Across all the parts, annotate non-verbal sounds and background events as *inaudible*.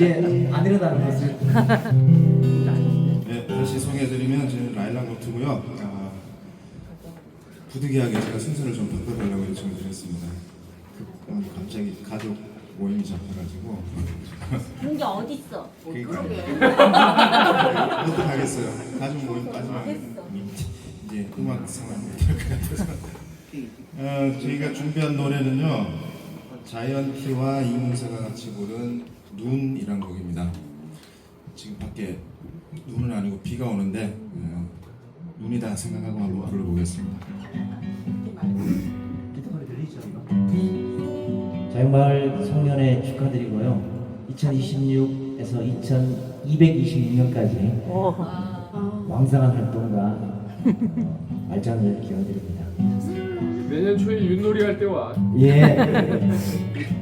이제 안 일어나는 것을 네, 다시 소개해드리면 저는 라일락 노트고요. 아, 부득이하게 제가 순서를 좀 바꿔달라고 요청을 드렸습니다. 그, 아, 갑자기 가족 모임이 잡혀가지고 그런 게 어딨어? 그러니까 어떡하겠어요. 가족 모임 됐어. 이제 음악 상황이 될것 같아서 어, 저희가 준비한 노래는요 자이언티와 이문세가 같이 부른 눈이란 곡입니다. 지금 밖에 눈은 아니고 비가 오는데 어, 눈이다 생각하고 한번 불러보겠습니다. 자영마을 송년회 축하드리고요. 2026에서 2226년까지 왕성한 활동과 어, 발전을 기원드립니다. 내년 초에 윷놀이 할 때 와. 예. *laughs*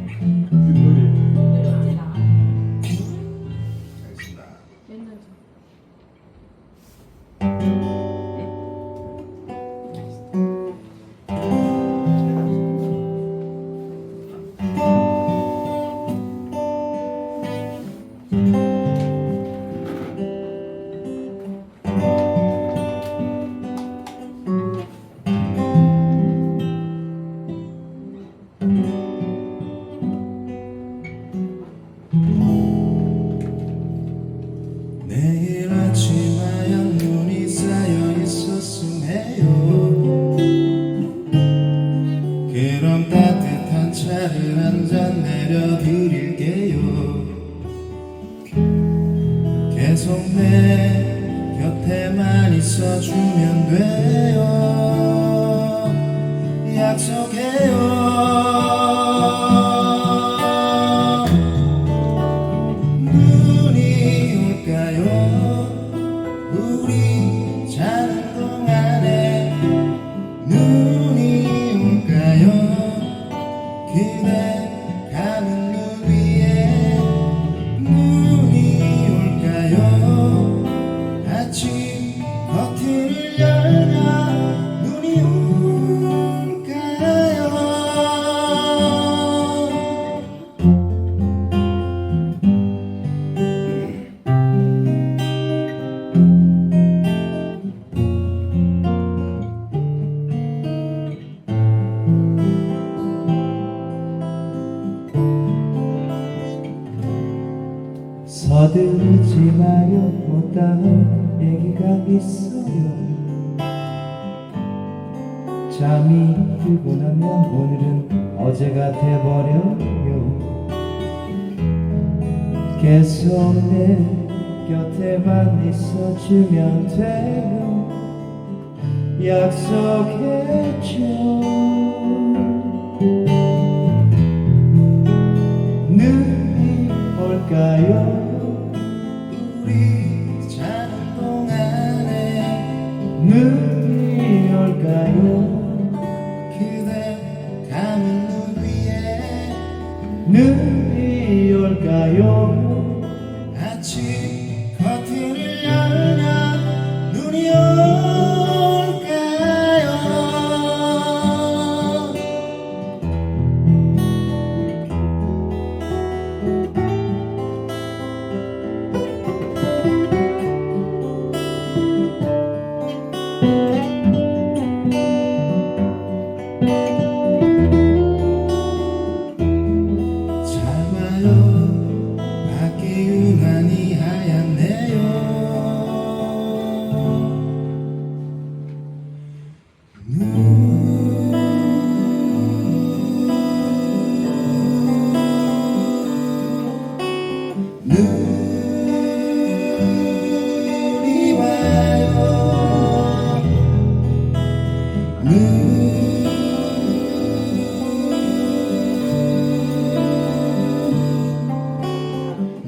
계속 내 곁에만 있어주면 돼요. 약속해요 서두르지 마요. 못다한 얘기가 있어요. 잠이 들고 나면 오늘은 어제가 돼버려요. 계속 내 곁에만 있어주면 돼요. 약속했죠 눈이 올까요? 눈이 올까요? 아침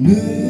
Nee.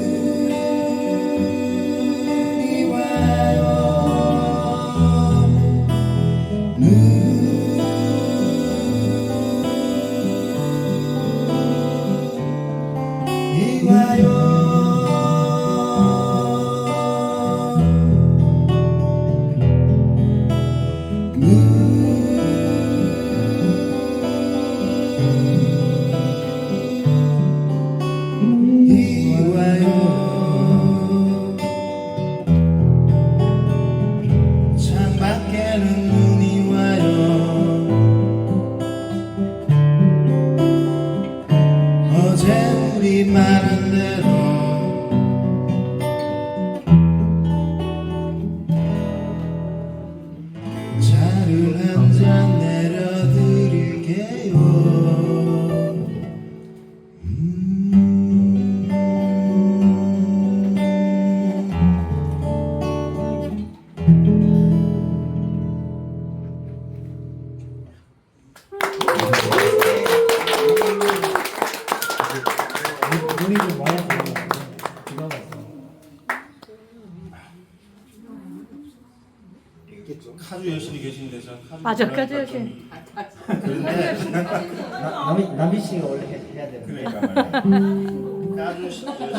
카주 여신이 계신데 저 카주 맞아, 카주 여신. 좀 그런데 나- 남이 남희 씨가 원래 해- 해야 되는데. 그러니까 *laughs* 말이야. 카주 시- 여신이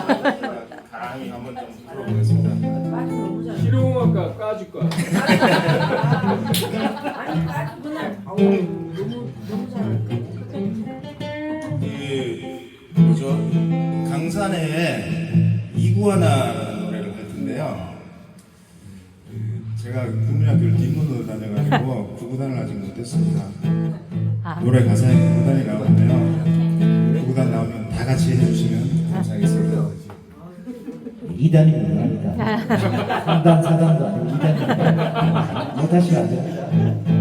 감히 한번 좀 풀어보겠습니다. 실용음악가 까짓 거야. 그 뭐죠 강산에 이구아나 구구단을 아직 못했습니다. 아. 노래 가사에 구구단이 나오는데요. 구구단 나오면 다 같이 해주시면 감사하겠습니다. 2단입니다. 아니다. 3단, 4단도 아니고 2단입니다. 못하시면 안 됩니다.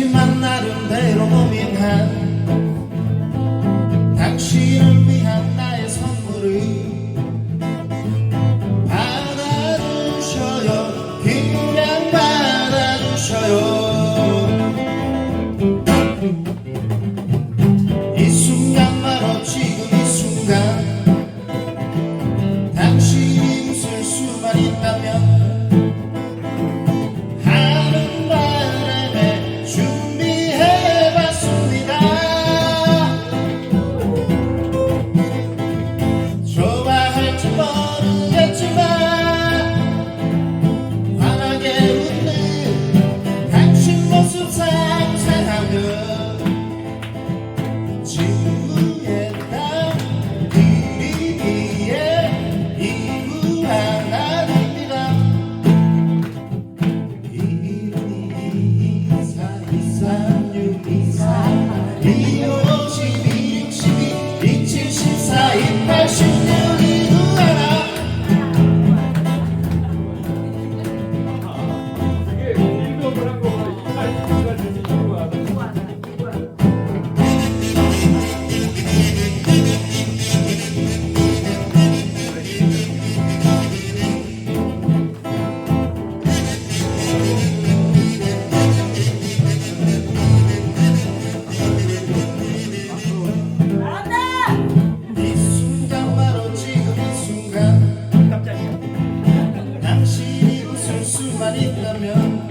작지만 나름대로 고민한 그게 웃을 수만 있다면